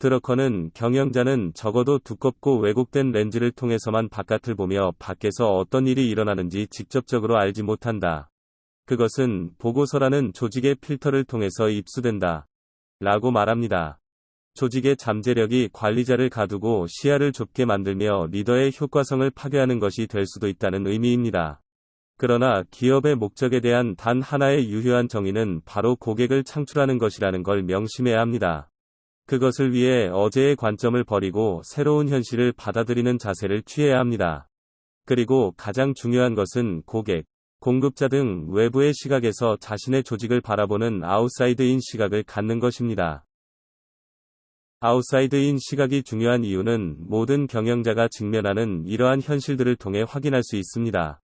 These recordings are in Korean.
드러커는 경영자는 적어도 두껍고 왜곡된 렌즈를 통해서만 바깥을 보며 밖에서 어떤 일이 일어나는지 직접적으로 알지 못한다. 그것은 보고서라는 조직의 필터를 통해서 입수된다. 라고 말합니다. 조직의 잠재력이 관리자를 가두고 시야를 좁게 만들며 리더의 효과성을 파괴하는 것이 될 수도 있다는 의미입니다. 그러나 기업의 목적에 대한 단 하나의 유효한 정의는 바로 고객을 창출하는 것이라는 걸 명심해야 합니다. 그것을 위해 어제의 관점을 버리고 새로운 현실을 받아들이는 자세를 취해야 합니다. 그리고 가장 중요한 것은 고객, 공급자 등 외부의 시각에서 자신의 조직을 바라보는 아웃사이드인 시각을 갖는 것입니다. 아웃사이드인 시각이 중요한 이유는 모든 경영자가 직면하는 이러한 현실들을 통해 확인할 수 있습니다.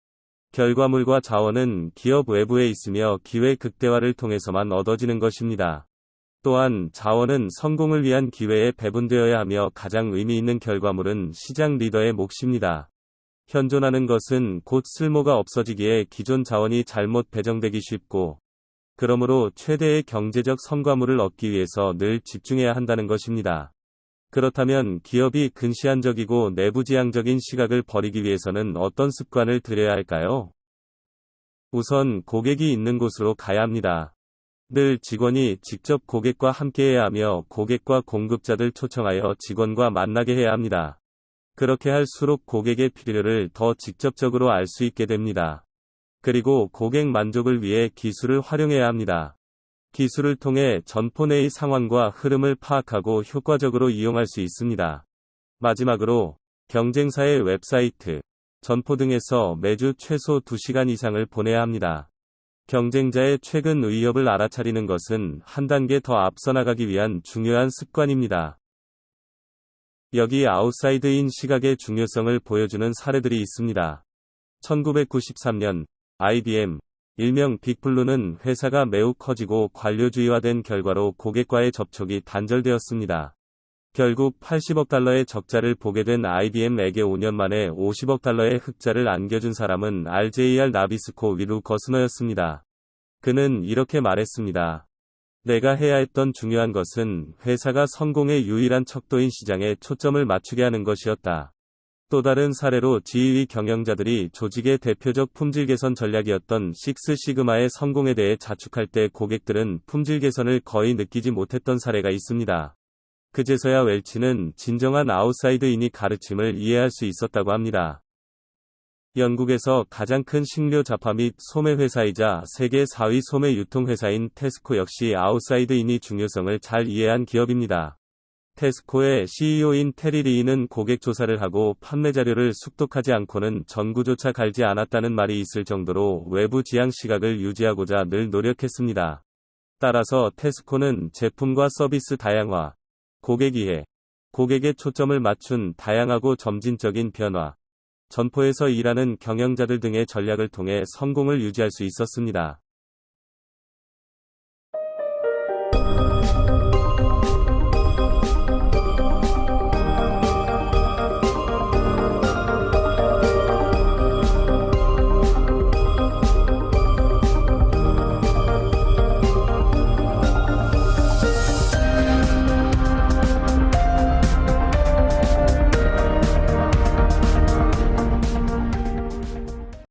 결과물과 자원은 기업 외부에 있으며 기회 극대화를 통해서만 얻어지는 것입니다. 또한 자원은 성공을 위한 기회에 배분되어야 하며 가장 의미 있는 결과물은 시장 리더의 몫입니다. 현존하는 것은 곧 쓸모가 없어지기에 기존 자원이 잘못 배정되기 쉽고 그러므로 최대의 경제적 성과물을 얻기 위해서 늘 집중해야 한다는 것입니다. 그렇다면 기업이 근시안적이고 내부지향적인 시각을 버리기 위해서는 어떤 습관을 들여야 할까요? 우선 고객이 있는 곳으로 가야 합니다. 늘 직원이 직접 고객과 함께해야 하며 고객과 공급자들 초청하여 직원과 만나게 해야 합니다. 그렇게 할수록 고객의 필요를 더 직접적으로 알 수 있게 됩니다. 그리고 고객 만족을 위해 기술을 활용해야 합니다. 기술을 통해 전포 내의 상황과 흐름을 파악하고 효과적으로 이용할 수 있습니다. 마지막으로 경쟁사의 웹사이트, 전포 등에서 매주 최소 2시간 이상을 보내야 합니다. 경쟁자의 최근 의협을 알아차리는 것은 한 단계 더 앞서 나가기 위한 중요한 습관입니다. 여기 아웃사이드인 시각의 중요성을 보여주는 사례들이 있습니다. 1993년 IBM, 일명 빅블루는 회사가 매우 커지고 관료주의화된 결과로 고객과의 접촉이 단절되었습니다. 결국 80억 달러의 적자를 보게 된 IBM에게 5년 만에 50억 달러의 흑자를 안겨준 사람은 RJR 나비스코 위루 거스너였습니다. 그는 이렇게 말했습니다. 내가 해야 했던 중요한 것은 회사가 성공의 유일한 척도인 시장에 초점을 맞추게 하는 것이었다. 또 다른 사례로 지휘 경영자들이 조직의 대표적 품질 개선 전략이었던 식스 시그마의 성공에 대해 자축할 때 고객들은 품질 개선을 거의 느끼지 못했던 사례가 있습니다. 그제서야 웰치는 진정한 아웃사이드인이 가르침을 이해할 수 있었다고 합니다. 영국에서 가장 큰 식료 자파 및 소매 회사이자 세계 4위 소매 유통 회사인 테스코 역시 아웃사이드인이 중요성을 잘 이해한 기업입니다. 테스코의 CEO인 테리 리는 고객 조사를 하고 판매 자료를 숙독하지 않고는 전구조차 갈지 않았다는 말이 있을 정도로 외부 지향 시각을 유지하고자 늘 노력했습니다. 따라서 테스코는 제품과 서비스 다양화, 고객 이해, 고객의 초점을 맞춘 다양하고 점진적인 변화, 전포에서 일하는 경영자들 등의 전략을 통해 성공을 유지할 수 있었습니다.